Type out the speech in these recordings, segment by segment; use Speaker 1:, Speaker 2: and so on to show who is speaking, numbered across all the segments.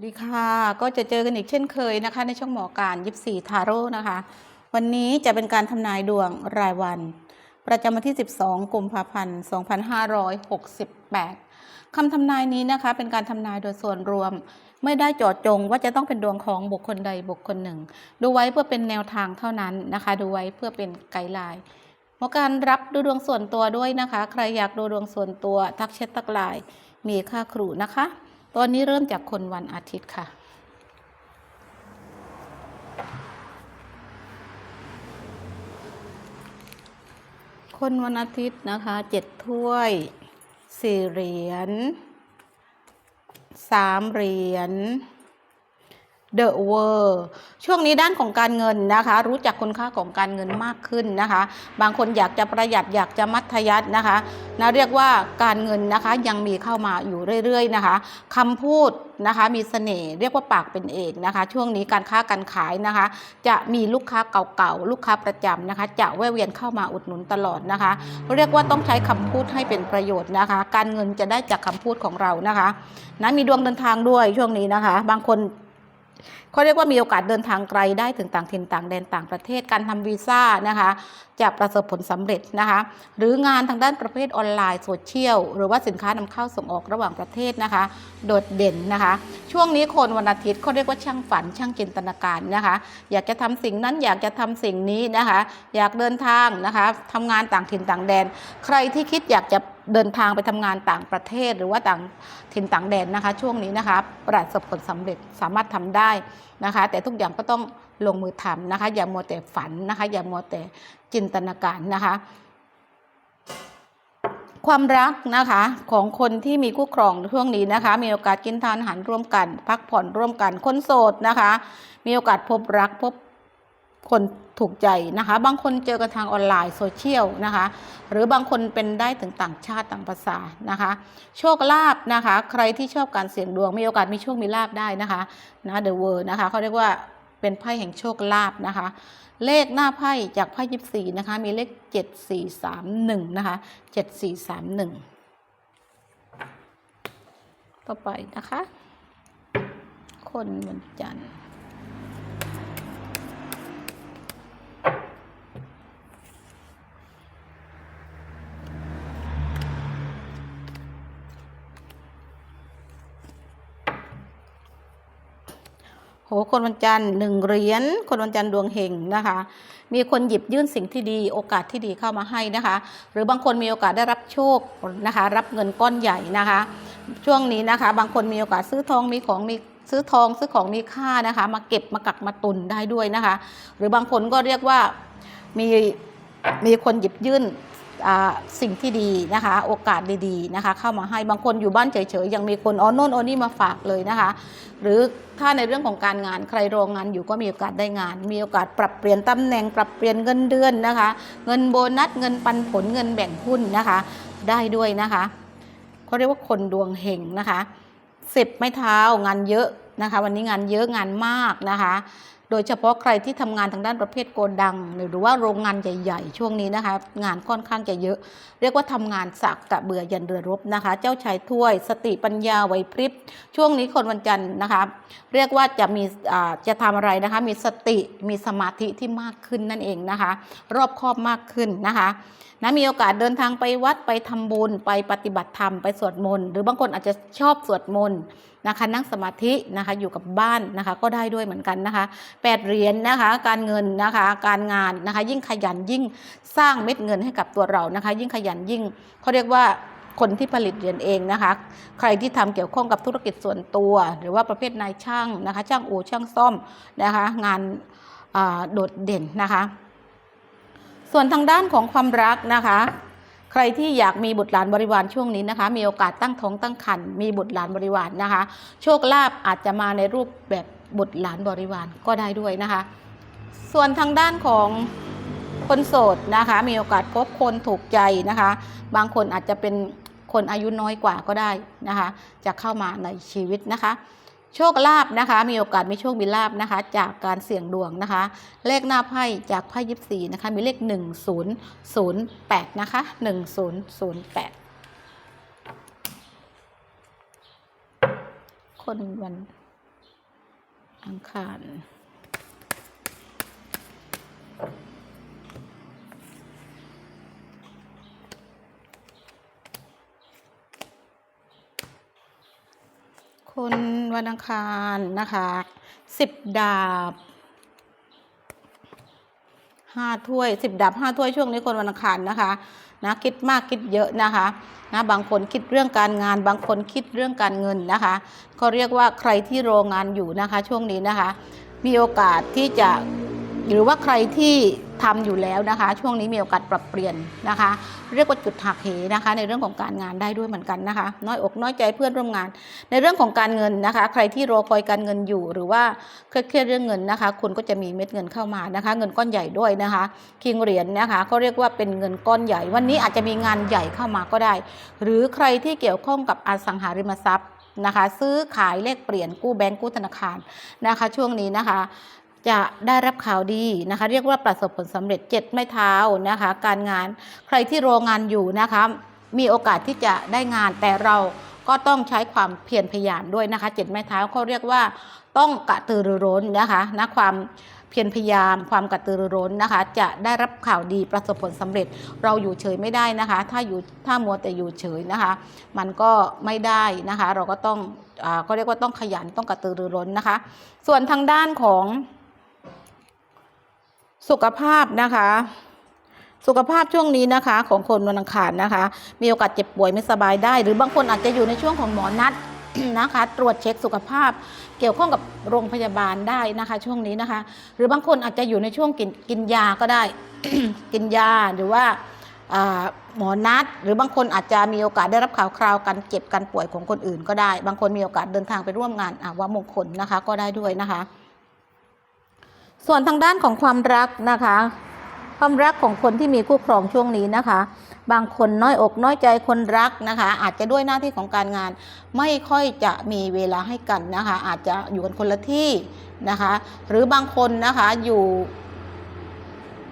Speaker 1: สวัสดีค่ะ ก็จะเจอกันอีกเช่นเคยนะคะ ในช่องหมอการยิบสี่ทาโร่นะคะ วันนี้จะเป็นการทำนายดวงรายวัน ประจำวันที่ 12กุมภาพันธ์ 2568 คำทำนายนี้นะคะ เป็นการทำนายโดยส่วนรวม ไม่ได้เจาะจงว่าจะต้องเป็นดวงของบุคคลใดบุคคลหนึ่ง ดูไว้เพื่อเป็นแนวทางเท่านั้นนะคะ ดูไว้เพื่อเป็นไกด์ไลน์หมอการรับดูดวงส่วนตัวด้วยนะคะ ใครอยากดูดวงส่วนตัวทักแชททักไลน์มีค่าครูนะคะ ตอนนี้เริ่มจากคนวันอาทิตย์ค่ะ คนวันอาทิตย์นะคะเจ็ดถ้วยสี่เหรียญสามเหรียญ เดอะเวอร์ช่วงนี้ด้านของการเงินนะคะ รู้จักคุณค่าของการเงินมากขึ้นนะคะ บางคนอยากจะประหยัดอยากจะมัธยัตินะคะนะเรียกว่าการเงินนะคะยังมีเข้ามาอยู่เรื่อยๆนะคะคำพูดนะคะมีเสน่ห์เรียกว่าปากเป็นเอกนะคะ ช่วงนี้การค้าการขายนะคะ จะมีลูกค้าเก่าๆลูกค้าประจำนะคะ จะแวะเวียนเข้ามาอุดหนุนตลอดนะคะ เรียกว่าต้องใช้คำพูดให้เป็นประโยชน์นะคะ การเงินจะได้จากคำพูดของเรานะคะนะมีดวงเดินทางด้วยช่วงนี้นะคะ บางคน เขาเรียกว่ามีโอกาสเดินทางไกลได้ถึงต่างถิ่นต่างแดนต่างประเทศการทำวีซ่านะคะจะประสบผลสำเร็จนะคะ หรืองานทางด้านประเภทออนไลน์โซเชียลหรือว่าสินค้านำเข้าส่งออกระหว่างประเทศนะคะ โดดเด่นนะคะ ช่วงนี้คนวันอาทิตย์เขาเรียกว่าช่างฝันช่างจินตนาการนะคะ อยากจะทำสิ่งนั้นอยากจะทำสิ่งนี้นะคะ อยากเดินทางนะคะทำงานต่างถิ่นต่างแดน ใครที่คิดอยากจะ เดินทางไปทำงานต่างประเทศ หรือว่าต่างถิ่นต่างแดนนะคะ ช่วงนี้นะคะประสบผลสำเร็จสามารถทำได้นะคะ แต่ทุกอย่างก็ต้องลงมือทำนะคะ อย่ามัวแต่ฝันนะคะ อย่ามัวแต่จินตนาการนะคะ ความรักนะคะของคนที่มีคู่ครองช่วงนี้นะคะ มีโอกาสกินทานอาหารร่วมกัน พักผ่อนร่วมกันคนโสดนะคะ มีโอกาสพบรักพบ คนถูกใจนะคะ บางคนเจอกันทางออนไลน์โซเชียลนะคะ หรือบางคนเป็นได้ถึงต่างชาติต่างภาษานะคะ โชคลาภนะคะ ใครที่ชอบการเสี่ยงดวงมีโอกาสมีโชคมีลาภได้นะคะนะเดอะเวิร์นะคะเขาเรียกว่าเป็นไพ่แห่งโชคลาภนะคะ เลขหน้าไพ่จากไพ่ยิบสี่นะคะ มีเลขเจ็ดสี่สามหนึ่งนะคะเจ็ดสี่สามหนึ่งต่อไปนะคะ คนวันจันทร์ โหคนวันจันทร์หนึ่งเหรียญคนวันจันทร์ดวงเฮงนะคะ มีคนหยิบยื่นสิ่งที่ดีโอกาสที่ดีเข้ามาให้นะคะ หรือบางคนมีโอกาสได้รับโชคนะคะ รับเงินก้อนใหญ่นะคะ ช่วงนี้นะคะ บางคนมีโอกาสซื้อทองมีของมีซื้อทองซื้อของมีค่านะคะ มาเก็บมากักมาตุนได้ด้วยนะคะ หรือบางคนก็เรียกว่ามีมีคนหยิบยื่น สิ่งที่ดีนะคะ โอกาสดีๆนะคะ เข้ามาให้บางคนอยู่บ้านเฉยๆยังมีคนเออโน่นเออนี่มาฝากเลยนะคะ หรือถ้าในเรื่องของการงานใครรองงานอยู่ก็มีโอกาสได้งาน มีโอกาสปรับเปลี่ยนตำแหน่งปรับเปลี่ยนเงินเดือนนะคะ เงินโบนัสเงินปันผลเงินแบ่งหุ้นนะคะ ได้ด้วยนะคะเขาเรียกว่าคนดวงเฮงนะคะสิบไม้เท้างานเยอะนะคะ วันนี้งานเยอะงานมากนะคะ โดยเฉพาะใครที่ทำงานทางด้านประเภทโกดัง หรือว่าโรงงานใหญ่ๆ ช่วงนี้นะคะ งานค่อนข้างจะเยอะ เรียกว่าทำงานสักกะเบื่อยันเรือรบนะคะ เจ้าชายถ้วย สติปัญญาไหวพริบ ช่วงนี้คนวันจันทร์นะคะ เรียกว่าจะมีอ่าจะทำอะไรนะคะ มีสติมีสมาธิที่มากขึ้นนั่นเองนะคะ รอบคอบมากขึ้นนะคะนะมีโอกาสเดินทางไปวัดไปทำบุญไปปฏิบัติธรรมไปสวดมนต์หรือบางคนอาจจะชอบสวดมนต์นะคะนั่งสมาธินะคะอยู่กับบ้านนะคะก็ได้ด้วยเหมือนกันนะคะแปดเหรียญนะคะการเงินนะคะการงานนะคะยิ่งขยันยิ่งสร้างเม็ดเงินให้กับตัวเรานะคะ ยิ่งขยันยิ่งเขาเรียกว่าคนที่ผลิตเหรียญเองนะคะ ใครที่ทำเกี่ยวข้องกับธุรกิจส่วนตัว หรือว่าประเภทนายช่างนะคะช่างอู่ช่างซ่อมนะคะงานโดดเด่นนะคะ ส่วนทางด้านของความรักนะคะ ใครที่อยากมีบุตรหลานบริวารช่วงนี้นะคะ มีโอกาสตั้งท้องตั้งครรภ์มีบุตรหลานบริวารนะคะ โชคลาภอาจจะมาในรูปแบบบุตรหลานบริวารก็ได้ด้วยนะคะ ส่วนทางด้านของคนโสดนะคะ มีโอกาสพบคนถูกใจนะคะ บางคนอาจจะเป็นคนอายุน้อยกว่าก็ได้นะคะ จะเข้ามาในชีวิตนะคะ โชคลาภนะคะ มีโอกาสมีโชคมีลาภนะคะ จากการเสี่ยงดวงนะคะ เลขหน้าไพ่จากไพ่ยิปซีนะคะ มีเลข 1008 นะคะ 1008 คนวันอังคาร คนวันอังคารนะคะสิบดาบห้าถ้วยสิบดาบห้าถ้วยช่วงนี้คนวันอังคารนะคะนะคิดมากคิดเยอะนะคะนะบางคนคิดเรื่องการงาน บางคนคิดเรื่องการเงินนะคะก็เรียกว่าใครที่โรงงานอยู่นะคะ ช่วงนี้นะคะ มีโอกาสที่จะ หรือว่าใครที่ทำอยู่แล้วนะคะ ช่วงนี้มีโอกาสปรับเปลี่ยนนะคะ เรียกว่าจุดหักเหนะคะ ในเรื่องของการงานได้ด้วยเหมือนกันนะคะ น้อยอกน้อยใจเพื่อนร่วมงาน ในเรื่องของการเงินนะคะ ใครที่รอคอยการเงินอยู่ หรือว่าเครียดเรื่องเงินนะคะ คุณก็จะมีเม็ดเงินเข้ามานะคะ เงินก้อนใหญ่ด้วยนะคะคิงเหรียญนะคะก็เรียกว่าเป็นเงินก้อนใหญ่ วันนี้อาจจะมีงานใหญ่เข้ามาก็ได้ หรือใครที่เกี่ยวข้องกับอสังหาริมทรัพย์นะคะ ซื้อขายเลขเปลี่ยนกู้แบงก์กู้ธนาคารนะคะ ช่วงนี้นะคะ จะได้รับข่าวดีนะคะ เรียกว่าประสบผลสำเร็จเจ็ดไม้เท้านะคะ การงานใครที่รองานอยู่นะคะ มีโอกาสที่จะได้งานแต่เราก็ต้องใช้ความเพียรพยายามด้วยนะคะเจ็ดไม้เท้าเขาเรียกว่าต้องกระตือรือร้นนะคะนะความเพียรพยายาม ความกระตือรือร้นนะคะ จะได้รับข่าวดีประสบผลสำเร็จ เราอยู่เฉยไม่ได้นะคะ ถ้าอยู่ถ้ามัวแต่อยู่เฉยนะคะ มันก็ไม่ได้นะคะ เราก็ต้องอาก็เรียกว่าต้องขยันต้องกระตือรือร้นนะคะ ส่วนทางด้านของ สุขภาพนะคะสุขภาพช่วงนี้นะคะ ของคนวันอังคารนะคะ มีโอกาสเจ็บป่วยไม่สบายได้ หรือบางคนอาจจะอยู่ในช่วงของหมอนัดนะคะ ตรวจเช็คสุขภาพ เกี่ยวข้องกับโรงพยาบาลได้นะคะ ช่วงนี้นะคะ หรือบางคนอาจจะอยู่ในช่วงกินกินยาก็ได้ กินยาหรือว่าหมอนัด หรือบางคนอาจจะมีโอกาสได้รับข่าวคราวการเจ็บการป่วยของคนอื่นก็ได้ บางคนมีโอกาสเดินทางไปร่วมงานอาวามงคลนะคะ ก็ได้ด้วยนะคะ ส่วนทางด้านของความรักนะคะ ความรักของคนที่มีคู่ครองช่วงนี้นะคะ บางคนน้อยอกน้อยใจคนรักนะคะ อาจจะด้วยหน้าที่ของการงาน ไม่ค่อยจะมีเวลาให้กันนะคะ อาจจะอยู่กันคนละที่นะคะ หรือบางคนนะคะอยู่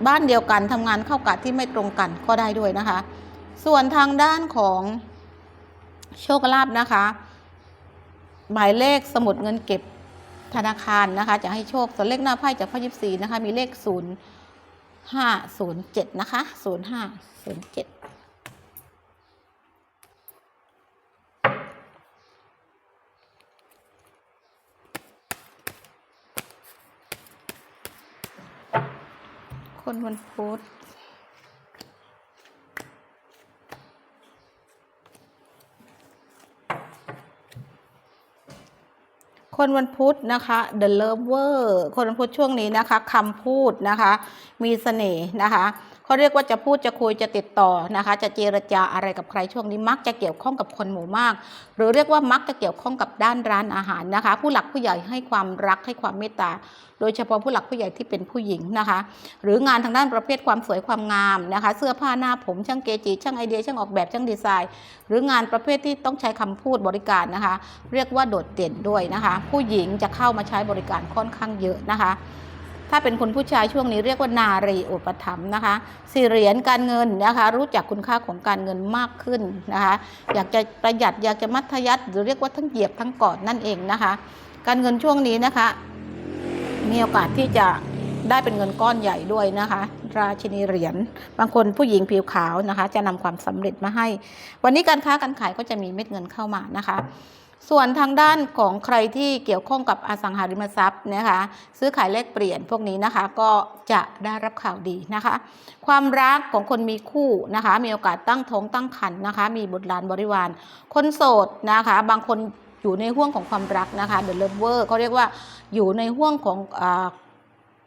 Speaker 1: บ้านเดียวกันทำงานเข้ากะที่ไม่ตรงกันก็ได้ด้วยนะคะ ส่วนทางด้านของโชคลาภนะคะ หมายเลขสมุดเงินเก็บ ธนาคารนะคะ จะให้โชคส่วนเลขหน้าไพ่จากไพ่ยิบสีนะคะ มีเลขศูนย์ห้าศูนย์เจ็ดนะคะศูนย์ห้าศูนย์เจ็ดคนวันพุธ คนวันพุธนะคะ The Lover คนวันพุธช่วงนี้นะคะคำพูดนะคะ มีเสน่ห์นะคะ เขาเรียกว่าจะพูดจะคุยจะติดต่อนะคะ จะเจรจาอะไรกับใครช่วงนี้มักจะเกี่ยวข้องกับคนหมู่มาก หรือเรียกว่ามักจะเกี่ยวข้องกับด้านร้านอาหารนะคะ ผู้หลักผู้ใหญ่ให้ความรักให้ความเมตตา โดยเฉพาะผู้หลักผู้ใหญ่ที่เป็นผู้หญิงนะคะ หรืองานทางด้านประเภทความสวยความงามนะคะ เสื้อผ้าหน้าผมช่างเกจิช่างไอเดียช่างออกแบบช่างดีไซน์ หรืองานประเภทที่ต้องใช้คำพูดบริการนะคะ เรียกว่าโดดเด่นด้วยนะคะ ผู้หญิงจะเข้ามาใช้บริการค่อนข้างเยอะนะคะ ถ้าเป็นคนผู้ชายช่วงนี้เรียกว่านารีอุปถัมภ์นะคะสี่เหรียญการเงินนะคะ รู้จักคุณค่าของการเงินมากขึ้นนะคะ อยากจะประหยัดอยากจะมัธยัสถ์หรือเรียกว่าทั้งเหยียบทั้งกอดนั่นเองนะคะ การเงินช่วงนี้นะคะ มีโอกาสที่จะได้เป็นเงินก้อนใหญ่ด้วยนะคะ ราชินีเหรียญบางคนผู้หญิงผิวขาวนะคะ จะนำความสำเร็จมาให้ วันนี้การค้าการขายก็จะมีเม็ดเงินเข้ามานะคะ ส่วนทางด้านของใครที่เกี่ยวข้องกับอสังหาริมทรัพย์นะคะ ซื้อขายแลกเปลี่ยนพวกนี้นะคะก็จะได้รับข่าวดีนะคะ ความรักของคนมีคู่นะคะ มีโอกาสตั้งท้องตั้งครรภ์นะคะ มีบุตรหลานบริวาร คนโสดนะคะ บางคนอยู่ในห่วงของความรักนะคะเด e ะเลเวอร์เขาเรียกว่าอยู่ในห่วงของอ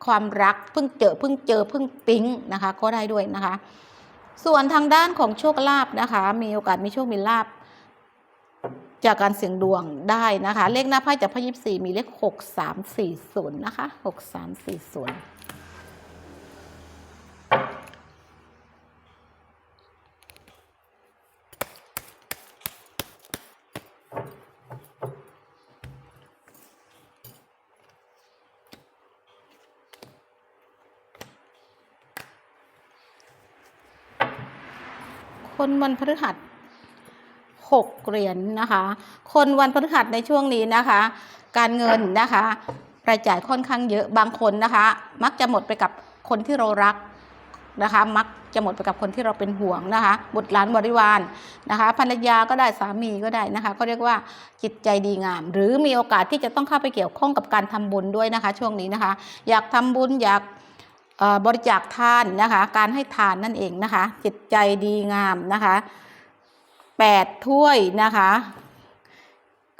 Speaker 1: ความรักเพิ่งเจอเพิ่งเจอเพิ่งปิ๊งนะคะ ก็ได้ด้วยนะคะ ส่วนทางด้านของโชคลาภนะคะ มีโอกาสมีโชคมีลาภ จากการเสี่ยงดวงได้นะคะ เลขหน้าไพ่จากไพ่ยิบสี่มีเลขหกสามสี่ศูนย์นะคะหกสามสี่ศูนย์คนวันพฤหัส หกเหรียญนะคะ คนวันพฤหัสในช่วงนี้นะคะ การเงินนะคะรายจ่ายค่อนข้างเยอะบางคนนะคะ มักจะหมดไปกับคนที่เรารักนะคะ มักจะหมดไปกับคนที่เราเป็นห่วงนะคะ บุตรหลานบริวารนะคะภรรยาก็ได้สามีก็ได้นะคะก็เรียกว่าจิตใจดีงาม หรือมีโอกาสที่จะต้องเข้าไปเกี่ยวข้องกับการทำบุญด้วยนะคะ ช่วงนี้นะคะ อยากทำบุญอยากบริจาคทานนะคะ การให้ทานนั่นเองนะคะ จิตใจดีงามนะคะ แปดถ้วยนะคะ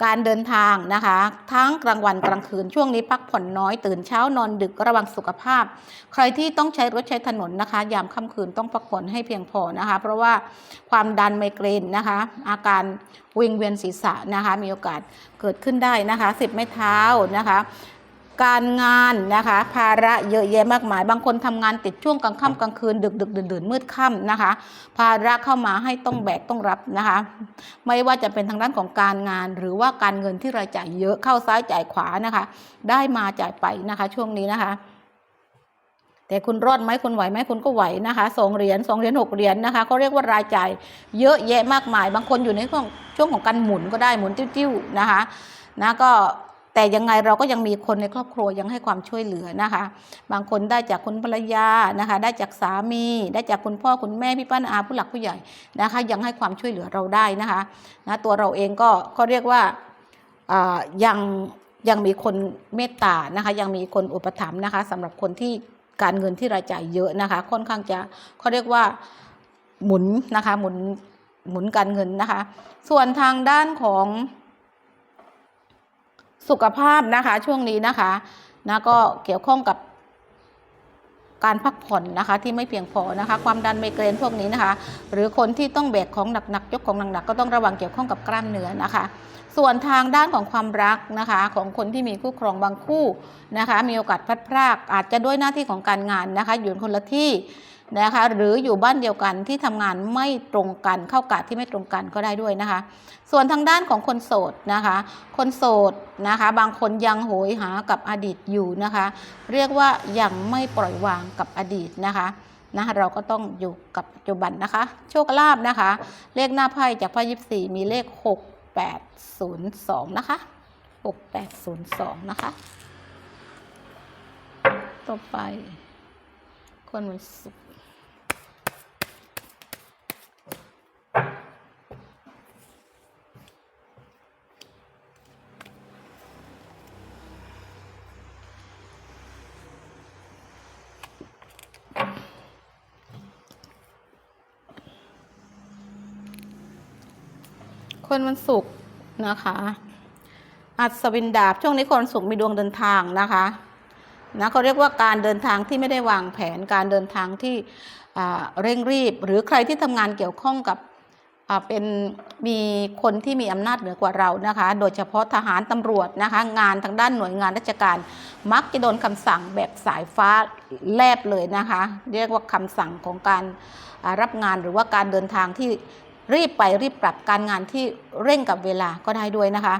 Speaker 1: การเดินทางนะคะ ทั้งกลางวันกลางคืนช่วงนี้พักผ่อนน้อยตื่นเช้านอนดึกระวังสุขภาพ ใครที่ต้องใช้รถใช้ถนนนะคะ ยามค่ำคืนต้องพักผ่อนให้เพียงพอนะคะ เพราะว่าความดันไมเกรนนะคะ อาการวิงเวียนศีรษะนะคะ มีโอกาสเกิดขึ้นได้นะคะสิบไม้เท้านะคะ การงานนะคะ ภาระเยอะแยะมากมาย บางคนทำงานติดช่วงกลางค่ำกลางคืน ดึกดึกดื่นดื่นมืดค่ำนะคะ ภาระเข้ามาให้ต้องแบกต้องรับนะคะ ไม่ว่าจะเป็นทางด้านของการงาน หรือว่าการเงินที่รายจ่ายเยอะเข้าซ้ายจ่ายขวานะคะ ได้มาจ่ายไปนะคะ ช่วงนี้นะคะแต่คุณรอดไหมคุณไหวไหมคุณก็ไหวนะคะสองเหรียญสองเหรียญหกเหรียญนะคะเขาเรียกว่ารายจ่ายเยอะแยะมากมาย บางคนอยู่ในช่วงช่วงของการหมุนก็ได้หมุนติ้วๆนะคะนะก็ แต่ยังไงเราก็ยังมีคนในครอบครัวยังให้ความช่วยเหลือนะคะ บางคนได้จากคุณภรรยานะคะ ได้จากสามี ได้จากคุณพ่อคุณแม่พี่ป้าน้าอาผู้หลักผู้ใหญ่นะคะ ยังให้ความช่วยเหลือเราได้นะคะนะตัวเราเองก็ก็เรียกว่าอ่ายังยังมีคนเมตตานะคะ ยังมีคนอุปถัมภ์นะคะสำหรับคนที่การเงินที่รายจ่ายเยอะนะคะ ค่อนข้างจะเขาเรียกว่าหมุนนะคะหมุนหมุนการเงินนะคะ ส่วนทางด้านของ สุขภาพนะคะ ช่วงนี้นะคะนะก็เกี่ยวข้องกับการพักผ่อนนะคะที่ไม่เพียงพอนะคะ ความดันไมเกรนพวกนี้นะคะ หรือคนที่ต้องแบกของหนักๆยกของหนักๆก็ต้องระวังเกี่ยวข้องกับกล้ามเนื้อนะคะ ส่วนทางด้านของความรักนะคะ ของคนที่มีคู่ครองบางคู่นะคะ มีโอกาสพลัดพรากอาจจะด้วยหน้าที่ของการงานนะคะ อยู่คนละที่ นะคะหรืออยู่บ้านเดียวกันที่ทำงานไม่ตรงกันเข้ากะที่ไม่ตรงกันก็ได้ด้วยนะคะ ส่วนทางด้านของคนโสดนะคะ คนโสดนะคะ บางคนยังโหยหากับอดีตอยู่นะคะ เรียกว่ายังไม่ปล่อยวางกับอดีตนะคะนะเราก็ต้องอยู่กับปัจจุบันนะคะ โชคลาภนะคะ เลขหน้าไพ่จากไพ่ยิปซีมีเลข 6802 นะคะ 6802 นะคะ ต่อไปคนวันศุก คนวันศุกร์นะคะ อัศวินดาบช่วงนี้คนศุกร์มีดวงเดินทางนะคะนะเขาเรียกว่าการเดินทางที่ไม่ได้วางแผนการเดินทางที่เร่งรีบ หรือใครที่ทำงานเกี่ยวข้องกับเป็นมีคนที่มีอำนาจเหนือกว่าเรานะคะ โดยเฉพาะทหารตำรวจนะคะ งานทางด้านหน่วยงานราชการ มักจะโดนคำสั่งแบบสายฟ้าแลบเลยนะคะ เรียกว่าคำสั่งของการรับงานหรือว่าการเดินทางที่ รีบไปรีบปรับการงานที่เร่งกับเวลาก็ได้ด้วยนะคะ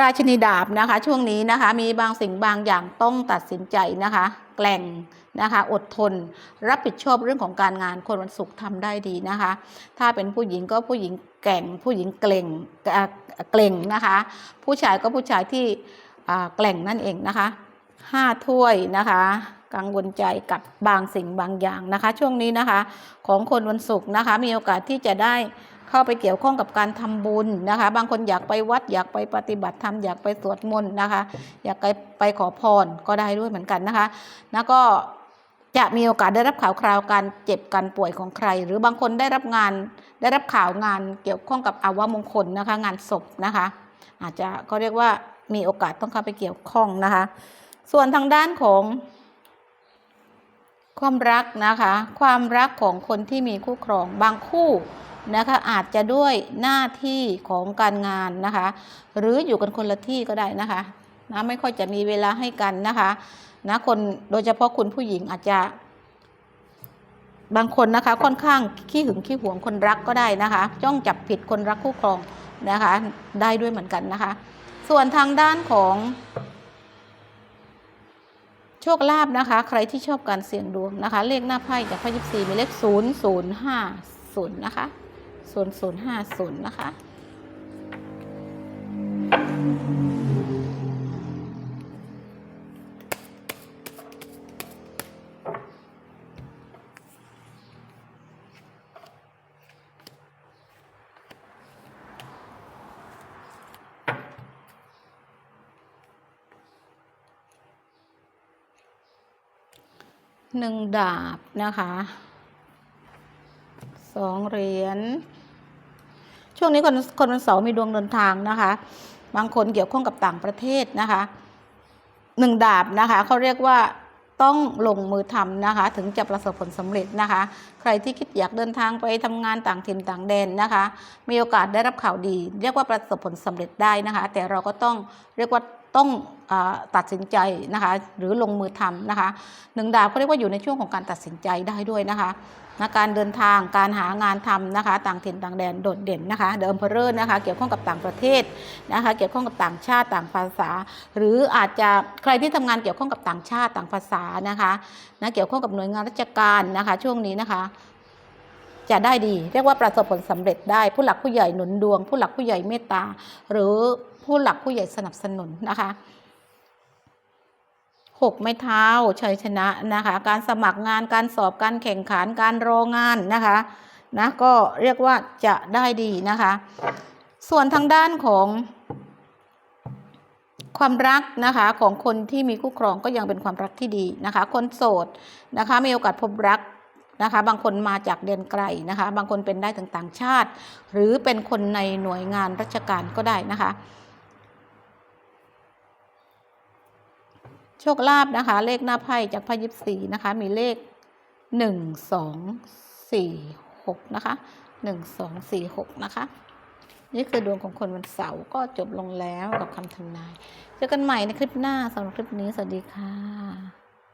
Speaker 1: ราชินีดาบนะคะ ช่วงนี้นะคะ มีบางสิ่งบางอย่างต้องตัดสินใจนะคะ แกล่งนะคะอดทน รับผิดชอบเรื่องของการงานคนวันศุกร์ทำได้ดีนะคะ ถ้าเป็นผู้หญิงก็ผู้หญิงแก่ง ผู้หญิงเกล่งเกล่งนะคะ ผู้ชายก็ผู้ชายที่แกล่งนั่นเองนะคะห้าถ้วยนะคะ กังวลใจกับบางสิ่งบางอย่างนะคะ ช่วงนี้นะคะ ของคนวันศุกร์นะคะ มีโอกาสที่จะได้เข้าไปเกี่ยวข้องกับการทำบุญนะคะ บางคนอยากไปวัดอยากไปปฏิบัติธรรมอยากไปสวดมนต์นะคะ อยากไปไปขอพรก็ได้ด้วยเหมือนกันนะคะ แล้วก็จะมีโอกาสได้รับข่าวคราวการเจ็บการป่วยของใคร หรือบางคนได้รับงานได้รับข่าวงานเกี่ยวข้องกับอาวมงคลนะคะ งานศพนะคะ อาจจะก็เรียกว่ามีโอกาสต้องเข้าไปเกี่ยวข้องนะคะ ส่วนทางด้านของ ความรักนะคะ ความรักของคนที่มีคู่ครองบางคู่นะคะอาจจะด้วยหน้าที่ของการงานนะคะ หรืออยู่กันคนละที่ก็ได้นะคะนะไม่ค่อยจะมีเวลาให้กันนะคะนะคนโดยเฉพาะคุณผู้หญิงอาจจะบางคนนะคะค่อนข้างขี้หึงขี้หวงคนรักก็ได้นะคะจ้องจับผิดคนรักคู่ครองนะคะ ได้ด้วยเหมือนกันนะคะ ส่วนทางด้านของ ชคลาภนะคะ ใครที่ชอบการเสี่ยงดวงนะคะ เลขหน้าไพ่จากไพ่ยิปซีมีเลขศูนย์ศูนย์ห้าศูนย์นะคะศูนย์ศูนย์ห้าศูนย์นะคะ หนึ่งดาบนะคะสองเหรียญช่วงนี้คนคนวันเสาร์มีดวงเดินทางนะคะ บางคนเกี่ยวข้องกับต่างประเทศนะคะหนึ่งดาบนะคะเขาเรียกว่าต้องลงมือทำนะคะ ถึงจะประสบผลสำเร็จนะคะ ใครที่คิดอยากเดินทางไปทำงานต่างถิ่นต่างแดนนะคะ มีโอกาสได้รับข่าวดี เรียกว่าประสบผลสำเร็จได้นะคะ แต่เราก็ต้องเรียกว่า ต้องอตัดสินใจนะคะหรือลงมือทำนะคะหนึ่งดาบเขาเรียกว่าอยู่ในช่วงของการตัดสินใจได้ด้วยนะคะนะการเดินทางการหางานทำนะคะ ต่างถิ่นต่างแดนโดดเด่นนะคะเดิมเพอเรอร์นะคะ เกี่ยวข้องกับต่างประเทศนะคะ เกี่ยวข้องกับต่างชาติต่างภาษา หรืออาจจะใครที่ทำงานเกี่ยวข้องกับต่างชาติต่างภาษานะคะนะเกี่ยวข้องกับหน่วยงานราชการนะคะ ช่วงนี้นะคะจะได้ดี เรียกว่าประสบผลสำเร็จได้ผู้หลักผู้ใหญ่หนุนดวง ผู้หลักผู้ใหญ่เมตตา หรือ ผู้หลักผู้ใหญ่สนับสนุนนะคะหกไม้เท้าชัยชนะนะคะ การสมัครงานการสอบการแข่งขันการรองานนะคะนะก็เรียกว่าจะได้ดีนะคะ ส่วนทางด้านของ ความรักนะคะของคนที่มีคู่ครองก็ยังเป็นความรักที่ดีนะคะ คนโสดนะคะมีโอกาสพบรักนะคะ บางคนมาจากเดือนไกลนะคะ บางคนเป็นได้ต่างชาติ หรือเป็นคนในหน่วยงานราชการก็ได้นะคะ โชคลาภนะคะ เลขหน้าไพ่จากไพ่ยิบสีนะคะ มีเลขหนึ่งสองสี่หกนะคะหนึ่งสองสี่หกนะคะ นี่คือดวงของคนวันเสาร์ก็จบลงแล้วกับคำทำนาย เจอกันใหม่ในคลิปหน้าสำหรับคลิปนี้ สวัสดีค่ะ